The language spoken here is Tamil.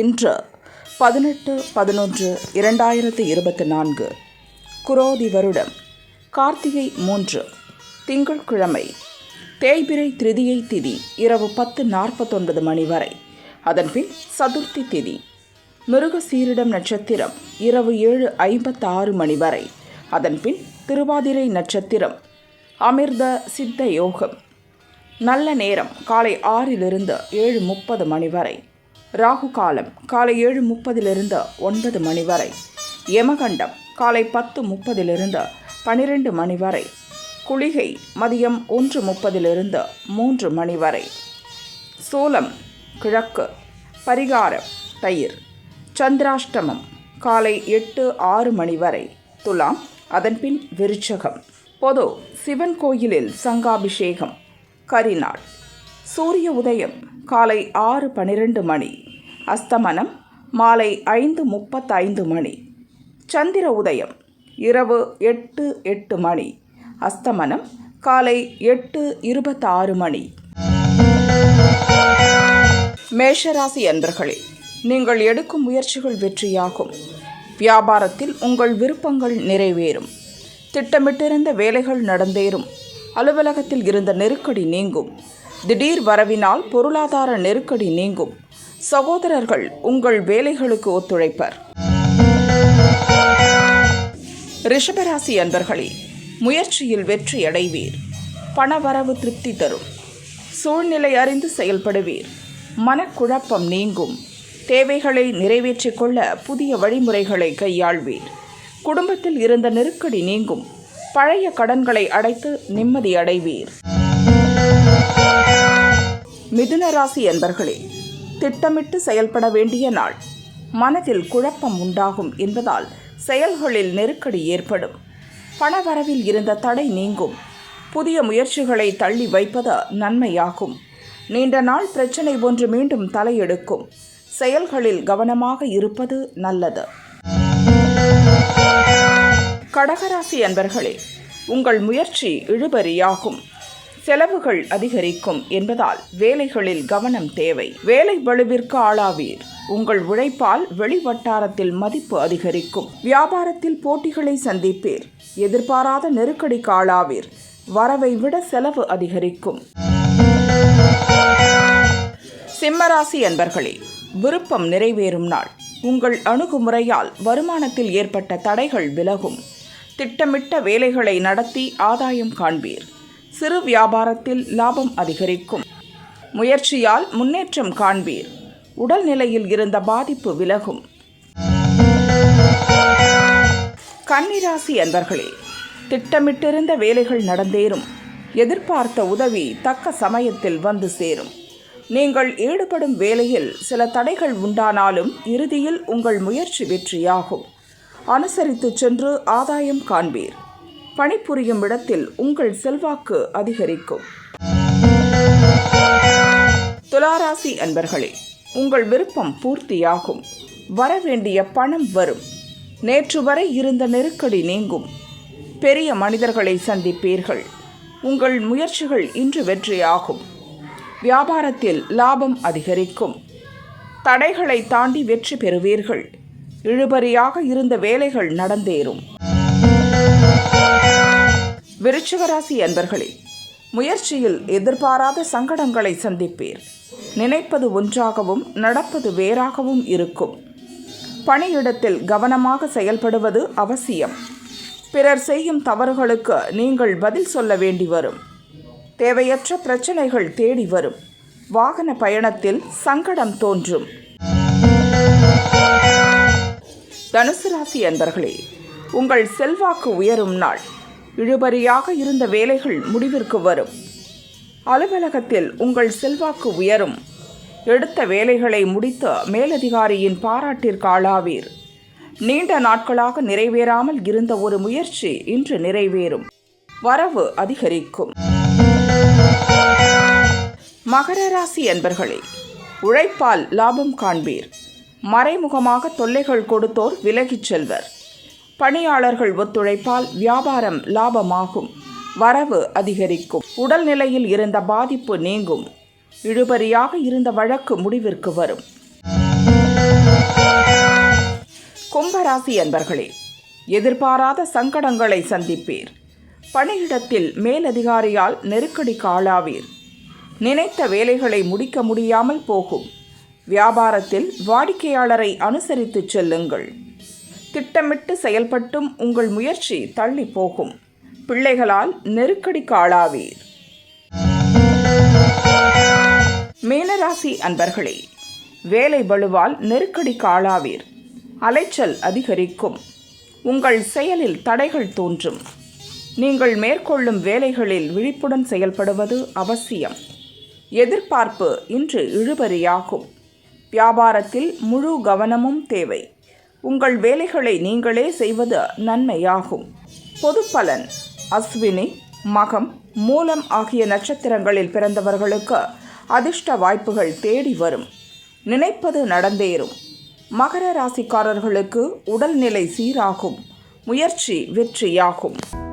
இன்று பதினெட்டு பதினொன்று இரண்டாயிரத்து இருபத்தி நான்கு குரோதி வருடம். கார்த்திகை மூன்று திங்கட்கிழமை தேய்பிரை திருதியை திதி இரவு பத்து நாற்பத்தொன்பது மணி வரை. அதன்பின் சதுர்த்தி திதி மிருகசீரிடம் நட்சத்திரம் இரவு ஏழு ஐம்பத்தாறு மணி வரை. அதன்பின் திருவாதிரை நட்சத்திரம் அமிர்த சித்த யோகம். நல்ல நேரம் காலை ஆறிலிருந்து ஏழு முப்பது மணி வரை. ராகு காலம் காலை ஏழு முப்பதிலிருந்து ஒன்பது மணி வரை. யமகண்டம் காலை பத்து முப்பதிலிருந்து பனிரெண்டு மணி வரை. குளிகை மதியம் ஒன்று முப்பதிலிருந்து மூன்று மணி வரை. சோளம் கிழக்கு பரிகாரம் தயிர். சந்திராஷ்டமம் காலை எட்டு ஆறு மணி வரை. துலாம் அதன்பின் விருச்சகம். பொது சிவன் கோயிலில் சங்காபிஷேகம். கரிநாள். சூரிய உதயம் காலை ஆறு பனிரெண்டு மணி. அஸ்தமனம் மாலை ஐந்து முப்பத்தைந்து மணி. சந்திர உதயம் இரவு எட்டு எட்டு மணி. அஸ்தமனம் காலை எட்டு இருபத்தாறு மணி. மேஷராசி அன்பர்களே நீங்கள் எடுக்கும் முயற்சிகள் வெற்றியாகும். வியாபாரத்தில் உங்கள் விருப்பங்கள் நிறைவேறும். திட்டமிட்டிருந்த வேலைகள் நடந்தேறும். அலுவலகத்தில் இருந்த நெருக்கடி நீங்கும். திடீர் வரவினால் பொருளாதார நெருக்கடி நீங்கும். சகோதரர்கள் உங்கள் வேலைகளுக்கு ஒத்துழைப்பர். ரிஷபராசி அன்பர்களே முயற்சியில் வெற்றி அடைவீர். பணவரவு திருப்தி தரும். சூழ்நிலை அறிந்து செயல்படுவீர். மனக்குழப்பம் நீங்கும். தேவைகளை நிறைவேற்றிக் கொள்ள புதிய வழிமுறைகளை கையாள்வீர். குடும்பத்தில் இருந்த நெருக்கடி நீங்கும். பழைய கடன்களை அடைத்து நிம்மதி அடைவீர். மிதுன ராசி என்பர்களே திட்டமிட்டு செயல்பட வேண்டிய நாள். மனதில் குழப்பம் உண்டாகும் என்பதால் செயல்களில் நெருக்கடி ஏற்படும். பணவரவில் இருந்த தடை நீங்கும். புதிய முயற்சிகளை தள்ளி வைப்பது நன்மையாகும். நீண்ட நாள் பிரச்சனை ஒன்று மீண்டும் தலையெடுக்கும். செயல்களில் கவனமாக இருப்பது நல்லது. கடகராசி அன்பர்களே உங்கள் முயற்சி இழுபறியாகும். செலவுகள் அதிகரிக்கும் என்பதால் வேலைகளில் கவனம் தேவை. வேலை வலுவிற்கு ஆளாவீர். உங்கள் உழைப்பால் வெளிவட்டாரத்தில் மதிப்பு அதிகரிக்கும். வியாபாரத்தில் போட்டிகளை சந்திப்பீர். எதிர்பாராத நெருக்கடிக்கு ஆளாவீர். வரவை விட செலவு அதிகரிக்கும். சிம்மராசி அன்பர்களே விருப்பம் நிறைவேறும் நாள். உங்கள் அணுகுமுறையால் வருமானத்தில் ஏற்பட்ட தடைகள் விலகும். திட்டமிட்ட வேலைகளை நடத்தி ஆதாயம் காண்பீர். சிறு வியாபாரத்தில் லாபம் அதிகரிக்கும். முயற்சியால் முன்னேற்றம் காண்பீர். உடல்நிலையில் இருந்த பாதிப்பு விலகும். கன்னிராசி அன்பர்களே திட்டமிட்டிருந்த வேலைகள் நடந்தேறும். எதிர்பார்த்த உதவி தக்க சமயத்தில் வந்து சேரும். நீங்கள் ஈடுபடும் வேலையில் சில தடைகள் உண்டானாலும் இறுதியில் உங்கள் முயற்சி வெற்றியாகும். அனுசரித்து சென்று ஆதாயம் காண்பீர். பணிபுரியும் இடத்தில் உங்கள் செல்வாக்கு அதிகரிக்கும். துளாராசி அன்பர்களே உங்கள் விருப்பம் பூர்த்தியாகும். வரவேண்டிய பணம் வரும். நேற்று வரை இருந்த நெருக்கடி நீங்கும். பெரிய மனிதர்களை சந்திப்பீர்கள். உங்கள் முயற்சிகள் இன்று வெற்றியாகும். வியாபாரத்தில் லாபம் அதிகரிக்கும். தடைகளை தாண்டி வெற்றி பெறுவீர்கள். இழுபறியாக இருந்த வேலைகள் நடந்தேறும். விருச்சிகராசி அன்பர்களே முயற்சியில் எதிர்பாராத சங்கடங்களை சந்திப்பீர். நினைப்பது ஒன்றாகவும் நடப்பது வேறாகவும் இருக்கும். பணியிடத்தில் கவனமாக செயல்படுவது அவசியம். பிறர் செய்யும் தவறுகளுக்கு நீங்கள் பதில் சொல்ல வேண்டி வரும். தேவையற்ற பிரச்சனைகள் தேடி வரும். வாகன பயணத்தில் சங்கடம் தோன்றும். தனுசு ராசி அன்பர்களே உங்கள் செல்வாக்கு உயரும் நாள். இழுபறியாக இருந்த வேலைகள் முடிவிற்கு வரும். அலுவலகத்தில் உங்கள் செல்வாக்கு உயரும். எடுத்த வேலைகளை முடித்த மேலதிகாரியின் பாராட்டிற்கு ஆளாவீர். நீண்ட நாட்களாக நிறைவேறாமல் இருந்த ஒரு முயற்சி இன்று நிறைவேறும். வரவு அதிகரிக்கும். மகர ராசி என்பர்களே உழைப்பால் லாபம் காண்பீர். மறைமுகமாக தொல்லைகள் கொடுத்தோர் விலகிச் செல்வர். பணியாளர்கள் ஒத்துழைப்பால் வியாபாரம் லாபமாகும். வரவு அதிகரிக்கும். உடல்நிலையில் இருந்த பாதிப்பு நீங்கும். இழுபறியாக இருந்த வழக்கு முடிவிற்கு வரும். கும்பராசி அன்பர்களே எதிர்பாராத சங்கடங்களை சந்திப்பீர். பணியிடத்தில் மேலதிகாரியால் நெருக்கடிக்கு ஆளாவீர் நினைத்த வேலைகளை முடிக்க முடியாமல் போகும். வியாபாரத்தில் வாடிக்கையாளரை அனுசரித்து செல்லுங்கள். திட்டமிட்டு செயல்பட்டும் உங்கள் முயற்சி தள்ளி போகும். பிள்ளைகளால் நெருக்கடிக்கு ஆளாவீர். மீனராசி அன்பர்களே வேலை வலுவால் நெருக்கடிக்கு ஆளாவீர். அலைச்சல் அதிகரிக்கும். உங்கள் செயலில் தடைகள் தோன்றும். நீங்கள் மேற்கொள்ளும் வேலைகளில் விழிப்புடன் செயல்படுவது அவசியம். எதிர்பார்ப்பு இன்று இழுபறியாகும். வியாபாரத்தில் முழு கவனமும் தேவை. உங்கள் வேலைகளை நீங்களே செய்வது நன்மையாகும். பொது பலன். அஸ்வினி மகம் மூலம் ஆகிய நட்சத்திரங்களில் பிறந்தவர்களுக்கு அதிர்ஷ்ட வாய்ப்புகள் தேடி வரும். நினைப்பது நடந்தேறும். மகர ராசிக்காரர்களுக்கு உடல்நிலை சீராகும். முயற்சி வெற்றியாகும்.